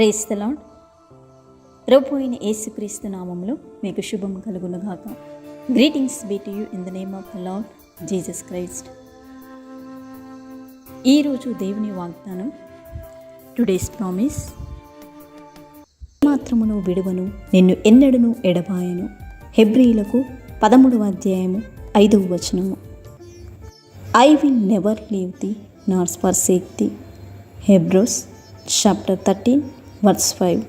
Praise the Lord ప్రభు యేసుక్రీస్తు నామంలో మీకు శుభం కలుగునుగాక. Greetings be to you in the name of the Lord Jesus Christ. ఈరోజు దేవుని వాగ్దానం టుడేస్ ప్రామిస్. మాత్రమును విడువను నిన్ను ఎన్నడను ఎడబాయను. హెబ్రిలకు పదమూడవ అధ్యాయము ఐదవ వచనము. I will never leave thee nor forsake thee Hebrews chapter thirteen verse five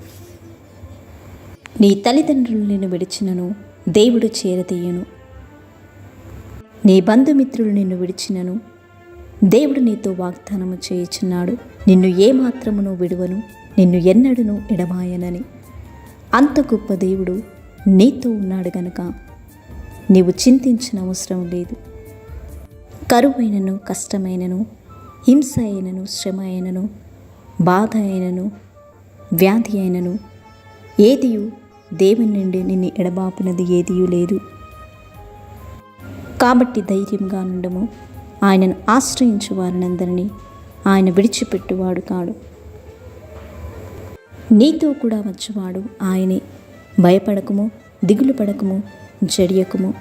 నీ తల్లిదండ్రులు నిన్ను విడిచినను దేవుడు చేరతీయను నీ బంధుమిత్రులు నిన్ను విడిచినను దేవుడు నీతో వాగ్దానము చేయుచున్నాడు. నిన్ను ఏమాత్రమును విడువను నిన్ను ఎన్నడను ఎడమాయనని అంత గొప్ప దేవుడు నీతో ఉన్నాడు గనక నీవు చింతించిన అవసరం లేదు. కరువైనను కష్టమైనను హింస అయినను శ్రమ అయినను బాధ అయినను వ్యాధి అయినను. ఏదియు? దేవుని నుండి నిన్ను ఎడబాపినది ఏదియూ లేదు. కాబట్టి ధైర్యంగా నుండము. ఆయనను ఆశ్రయించు వారినందరినీ ఆయన విడిచిపెట్టువాడు కాడు. నీతో కూడా వచ్చేవాడు ఆయనే. భయపడకము దిగులు పడకము జడియకము.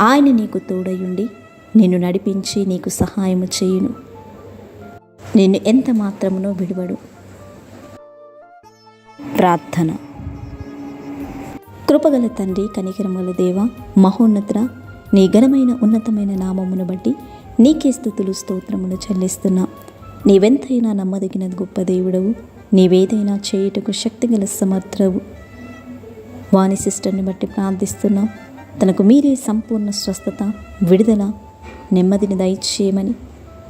ఆయన నీకు తోడయుండి నిన్ను నడిపించి నీకు సహాయము చేయును. నిన్ను ఎంత మాత్రమునో విడువడు. ప్రార్థన. కృపగల తండ్రి కనికరముల దేవ మహోన్నతుడ నీ ఘనమైన ఉన్నతమైన నామమును బట్టి నీకే స్థుతులు స్తోత్రమును చెల్లిస్తున్నా. నీవెంతైనా నమ్మదగిన గొప్ప దేవుడవు నీవేదైనా చేయుటకు శక్తిగల సమర్థవు. వాణి సిస్టర్ని బట్టి ప్రార్థిస్తున్నాం. తనకు మీరే సంపూర్ణ స్వస్థత విడుదల నెమ్మదిని దయచేయమని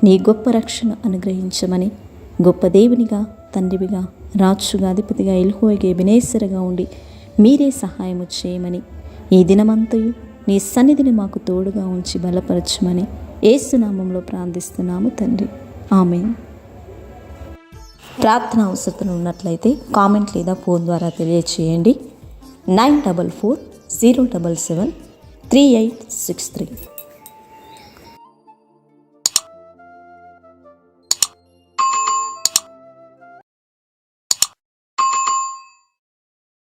నీ గొప్ప రక్షణ అనుగ్రహించమని గొప్ప దేవునిగా తండ్రివిగా రాజుగా అధిపతిగా ఎల్హోయిగా వినేశ్వరగా ఉండి మీరే సహాయము చేయమని. ఈ దినమంతయు నీ సన్నిధిని మాకు తోడుగా ఉంచి బలపరచమని ఏసునామంలో ప్రార్థిస్తున్నాము తండ్రి. ఆమె ప్రార్థన అవసరతలు ఉన్నట్లయితే కామెంట్ లేదా ఫోన్ ద్వారా తెలియచేయండి. Nine double four zero double seven three eight six three.